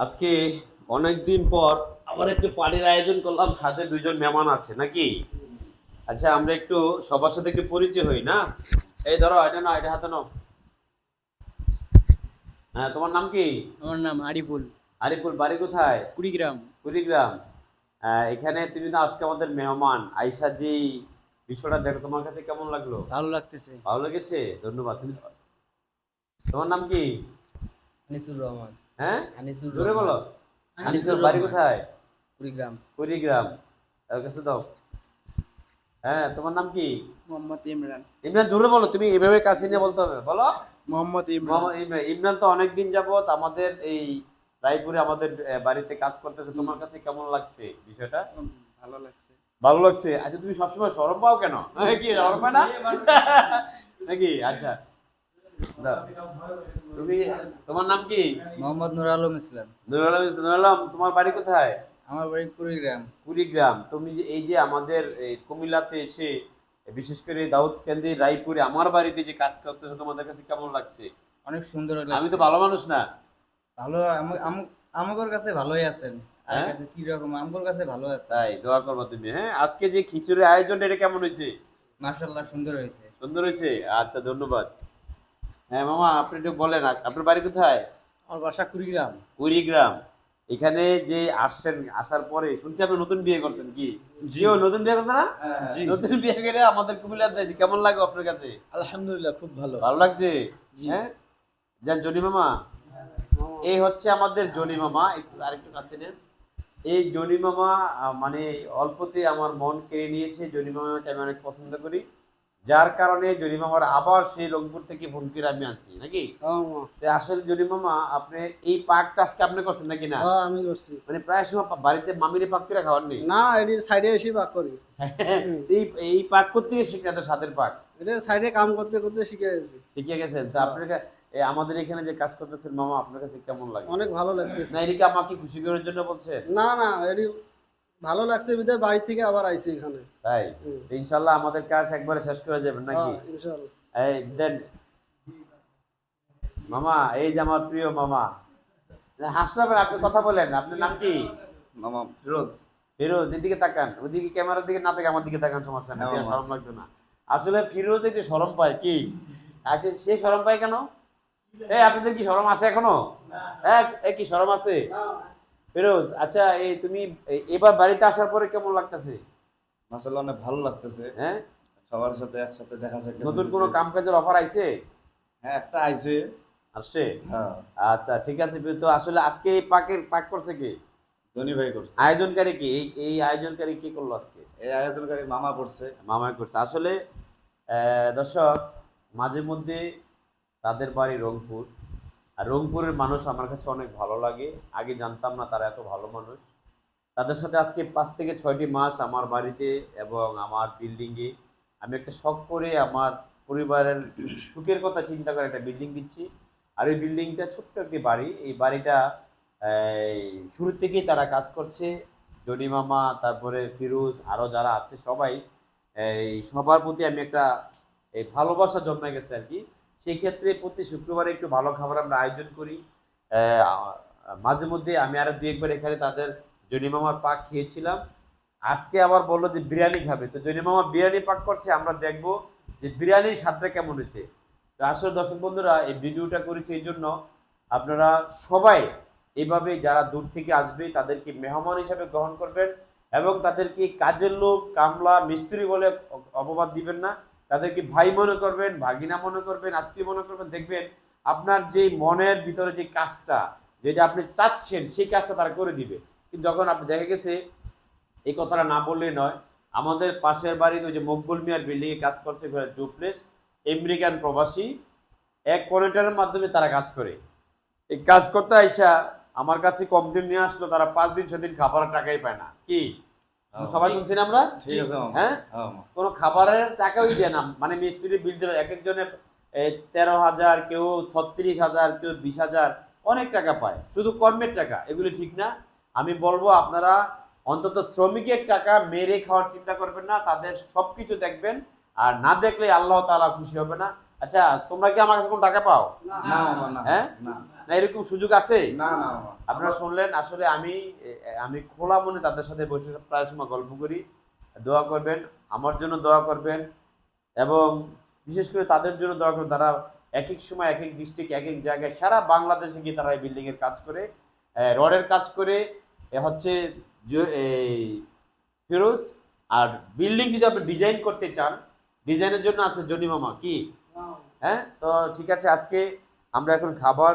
আজকে অনেকদিন পর আবার একটু পার্টির আয়োজন করলাম সাথে দুইজন মেহমান আছে নাকি? আচ্ছা আমরা একটু সবার সাথে একটু পরিচয় হই না? এই ধরো এটা না এটা হাতে নাও। হ্যাঁ তোমার নাম কি? আমার নাম আরিফুল। আরিফুল বাড়ি কোথায়? কুড়িগ্রাম। কুড়িগ্রাম। আহ, এখানে তুমি তো আজকে আমাদের মেহমান। আইসা যে বিষয়টা দেখো তোমার কাছে কেমন লাগল? ভালো লাগতেছে। ভালো লেগেছে? ধন্যবাদ। তুমি তোমার নাম কি? আনিসুর রহমান। হ্যাঁ? আনিসুর জোরে বলো। বাড়ি কোথায়? কুড়িগ্রাম। কুড়িগ্রাম। তার কাছে দাও। হ্যাঁ তোমার নাম কি? মোহাম্মদ ইমরান। ইমরান জোরে বলো তুমি এভাবে কাছে নিয়ে বলতে হবে। বলো। মোহাম্মদ ইমরান। ইমরান। তো অনেকদিন যাবত আমাদের এই রায়পুরে আমাদের বাড়িতে কাজ করতেছে। তোমার কাছে কেমন লাগছে বিষয়টা? ভালো লাগছে। ভালো লাগছে? আচ্ছা তুমি সবসময় সরম পাও কেন? কি সরম পায় না? নাকি? আচ্ছা। তুমি তোমার নাম কি? মোহাম্মদ নুর আলম ইসলাম। নুরুল আলম নুরুল আলম তোমার বাড়ি কোথায়? আমার বাড়ি কুড়িগ্রাম। কুড়িগ্রাম। তুমি যে এই যে আমাদের কুমিল্লাতে এসে বিশেষ করে দাউদ কেন্দ্রে রায়পুরে আমার বাড়িতে যে কাজ করতেছো তোমাদের কাছে কেমন লাগছে? অনেক সুন্দর আমি তো ভালো মানুষ না। ভালো আমার কাছে ভালোই আছেন। হ্যাঁ? কাছে কি রকম আমার কাছে ভালো আছে তাই দোয়া করব তুমি হ্যাঁ? আজকে যে খিচুড়ির আয়োজন এটা কেমন হয়েছে? মাশাআল্লাহ সুন্দর হয়েছে। সুন্দর হয়েছে? আচ্ছা ধন্যবাদ। হ্যাঁ মামা আপনি একটু বলেন আপনার বাড়ি কোথায়? আমার বাসা কুড়িগ্রাম। কুড়িগ্রাম। এখানে যে আসছেন আসার পরে শুনছি আপনি নতুন বিয়ে করছেন কি? জিও নতুন বিয়ে করছে না? নতুন বিয়ে করে আমাদের কুমিল্লাতে আছি। কেমন লাগে আপনার কাছে? আলহামদুলিল্লাহ খুব ভালো। ভালো লাগছে? হ্যাঁ? যান জনি মামা। এই হচ্ছে আমাদের জনি মামা একটু আরেকটু কাছে নেন। এই জনি মামা মানে অল্পতে আমার মন কেড়ে নিয়েছে। জনি মামাকে আমি অনেক পছন্দ করি। যার কারণে মামার আবার সেই রংপুর থেকে ফোন করে আমি আনছি নাকি? আসলে মামা আপনি এই পাকটা আজকে আপনি করছেন নাকি না? হ্যাঁ আমি করছি। মানে প্রায় সময় বাড়িতে মামিরে পাক করে খাওয়ার নেই? না এটি সাইডে এসে পাক করি। এই এই পাক করতে শিখে তো সাদের পাক। এটা সাইডে কাম করতে করতে শিখে গেছি। শিখে গেছেন? তো আপনার এই আমাদের এখানে যে কাজ করতেছেন মামা আপনার কাছে কেমন লাগে? অনেক ভালো লাগতেছে। না এদিকে আমাকে খুশি করার জন্য বলছে? না না এটি ভালো লাগছে বিদায় বাড়ি থেকে আবার আইছি এখানে। তাই? ইনশাল্লাহ আমাদের কাজ একবারে শেষ করে যাবেন নাকি? হ্যাঁ, ইনশাআল্লাহ এই দেন। মামা এই যে আমার প্রিয় মামা। হাসলে হবে আপনি কথা বলেন আপনার নাম কি? মামা ফিরোজ। ফিরোজ এদিকে তাকান। ওদিকে ক্যামেরার দিকে না থাকে আমার দিকে তাকান সমস্যা নেই। হ্যাঁ, শরম লাগবে না। আসলে ফিরোজ একটু শরম পায় কি? আচ্ছা সে শরম পায় কেন? এই আপনাদের কি শরম আছে এখনও? হ্যাঁ এ কি শরম আছে? ফিরোজ আচ্ছা এই তুমি এবার বাড়িতে আসার পরে কেমন লাগতেছে? মাসাল্লাহ অনেক ভালো লাগতেছে। হ্যাঁ? সবার সাথে একসাথে দেখা সাক্ষাৎ নতুন। কোনো কাম কাজের অফার আইছে? হ্যাঁ একটা আইছে। আসছে? হ্যাঁ। আচ্ছা ঠিক আছে তো আসলে আজকে এই পাকের পাক করছে কি? ধনী ভাই করছে। আয়োজনকারী কি? এই এই আয়োজনকারী কি করল আজকে? এই আয়োজনকারী মামা করছে। মামাই করছে। আসলে আহ, দর্শক মাঝে মধ্যে তাদের বাড়ি রংপুর। আর রংপুরের মানুষ আমার কাছে অনেক ভালো লাগে। আগে জানতাম না তারা এত ভালো মানুষ। তাদের সাথে আজকে পাঁচ থেকে ছয়টি মাস আমার বাড়িতে এবং আমার বিল্ডিংয়ে আমি একটা শখ করে আমার পরিবারের সুখের কথা চিন্তা করে একটা বিল্ডিং দিচ্ছি। আর এই বিল্ডিংটা ছোট্ট একটি বাড়ি। এই বাড়িটা শুরু থেকেই তারা কাজ করছে। জনি মামা, তারপরে ফিরোজ আরও যারা আছে সবাই, এই, সবার প্রতি আমি একটা, এই ভালোবাসা জন্মে গেছে আর কি। সেই ক্ষেত্রে প্রতি শুক্রবারে একটু ভালো খাবার আমরা আয়োজন করি। মাঝে মধ্যে আমি আরও দু একবার এখানে তাদের জনি মামার পাক খেয়েছিলাম। আজকে আবার বলল যে বিরিয়ানি খাবে। তো জনি মামা বিরিয়ানি পাক করছে, আমরা দেখব যে বিরিয়ানির স্বাদটা কেমন হয়েছে। তো আসলে দর্শক বন্ধুরা, এই ভিডিওটা করেছি এই জন্য আপনারা সবাই এইভাবে যারা দূর থেকে আসবে, তাদেরকে মেহমান হিসাবে গ্রহণ করবেন এবং তাদেরকে কাজের লোক, কামলা, মিস্ত্রি বলে অপবাদ দিবেন না। তাদেরকে ভাই মনে করবেন, ভাগিনা মনে করবেন, আত্মীয় মনে করবেন, দেখবেন আপনার যে মনের ভিতরে যে কাজটা, যেটা আপনি চাচ্ছেন, সেই কাজটা তারা করে দিবে। কিন্তু যখন আপনি দেখা গেছে, এই কথাটা না বললেই নয়, আমাদের পাশের বাড়ির ওই যে মকবুল মিয়ার বিল্ডিংয়ে কাজ করছে ডুপ্লেস আমেরিকান প্রবাসী, এক কনেক্টরের মাধ্যমে তারা কাজ করে। এই কাজ করতে আইসা আমার কাছে কমপ্লেন নিয়ে আসলো, তারা পাঁচ দিন ছদিন খাবারের টাকাই পায় না। কি? সবাই শুনছি না আমরা? ঠিক আছে মামা হ্যাঁ? হ্যাঁ কোনো খাবারের টাকাই দেয় না। মানে মিস্ত্রি বিল দেবে। এক একজনের তেরো হাজার কেউ ছত্রিশ হাজার কেউ বিশ হাজার অনেক টাকা পায়। শুধু কর্মের টাকা এগুলি ঠিক না। আমি বলব আপনারা অন্তত শ্রমিকের টাকা মেরে খাওয়ার চিন্তা করবেন না। তাদের সবকিছু দেখবেন। আর না দেখলে আল্লাহ তাআলা খুশি হবে না। আচ্ছা তোমরা কি আমার কাছে কোনো টাকা পাও? না মামা না হ্যাঁ? না এরকম সুযোগ আছে? না না আপনারা শুনলেন আসলে আমি আমি খোলা মনে তাদের সাথে বসে প্রায় সময় গল্প করি। দোয়া করবেন আমার জন্য দোয়া করবেন এবং বিশেষ করে তাদের জন্য দোয়া করবেন। তারা এক এক সময় এক এক ডিস্ট্রিক্ট এক এক জায়গায় সারা বাংলাদেশে গিয়ে তারা এই বিল্ডিং এর কাজ করে রডের কাজ করে হচ্ছে ফিরোজ আর বিল্ডিং যদি আপনি ডিজাইন করতে চান ডিজাইনের জন্য আছে জনি মামা কি? হ্যাঁ তো ঠিক আছে আজকে আমরা এখন খাবার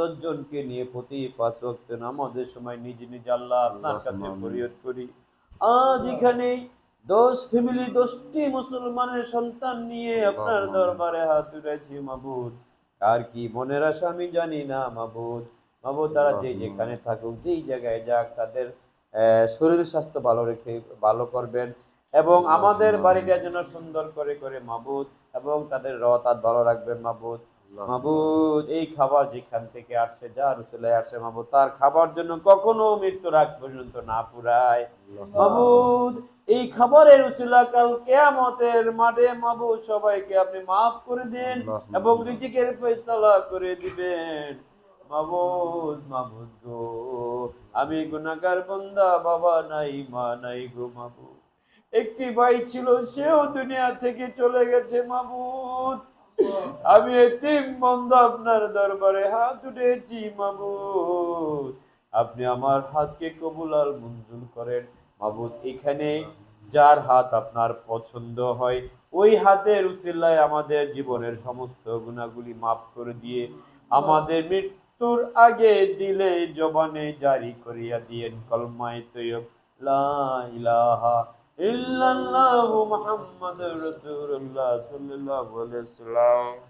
দশজনকে নিয়ে প্রতি পাঁচ ওয়াক্ত নামাজের সময় নিজে নিজে আল্লাহ আপনার কাছে ফরিয়াদ করি। আজ এখানে দশ ফ্যামিলি দশটি মুসলমানের সন্তান নিয়ে আপনার দরবারে হাত উঠেছি মাবুদ। আর কি মনের আশা আমি জানি না মাবুদ। মাবুদ তারা যে যেখানে থাকুক যেই জায়গায় যাক তাদের আহ, শরীর স্বাস্থ্য ভালো রেখে ভালো করবেন। এবং আমাদের বাড়িটা যেন সুন্দর করে করে মাবুদ এবং তাদের রতাত ভালো রাখবেন মাবুদ। মাবুদ এই খাবার যেখান থেকে আসছে যা রুসুলাই আসছে মাবুদ তার খাবার জন্য কখনো মৃত্যুর আগ পর্যন্ত না পুরায়। মাবুদ এই খাবারের উসিলা কাল কেয়ামতের মাঠে মাবুদ সবাইকে আপনি মাফ করে দিন এবং রিজিকের ফয়সালা করে দিবেন। মাবুদ মাবুদ গো আমি গুনাহগার বান্দা বাবা নাই মা নাই গো মাবুদ। একটি ভাই ছিল সেও দুনিয়া থেকে চলে গেছে মাবুদ। আমি এতিম বন্ধ আপনার দরবারে হাত উঠেছি, মাবুদ। আপনি আমার হাতকে কবুল আল মঞ্জুর করেন। মাবুদ, এখানে যার হাত আপনার পছন্দ হয়, ওই হাতের উচিল্লায় আমাদের জীবনের সমস্ত গুণাগুলি মাফ করে দিয়ে আমাদের মৃত্যুর আগে দিলে জবানে জারি করিয়া দিয়েন, কলমায় তৈয়ব, লা ইলাহা illallahu Muhammedur Resulullah sallallahu aleyhi ve sellem.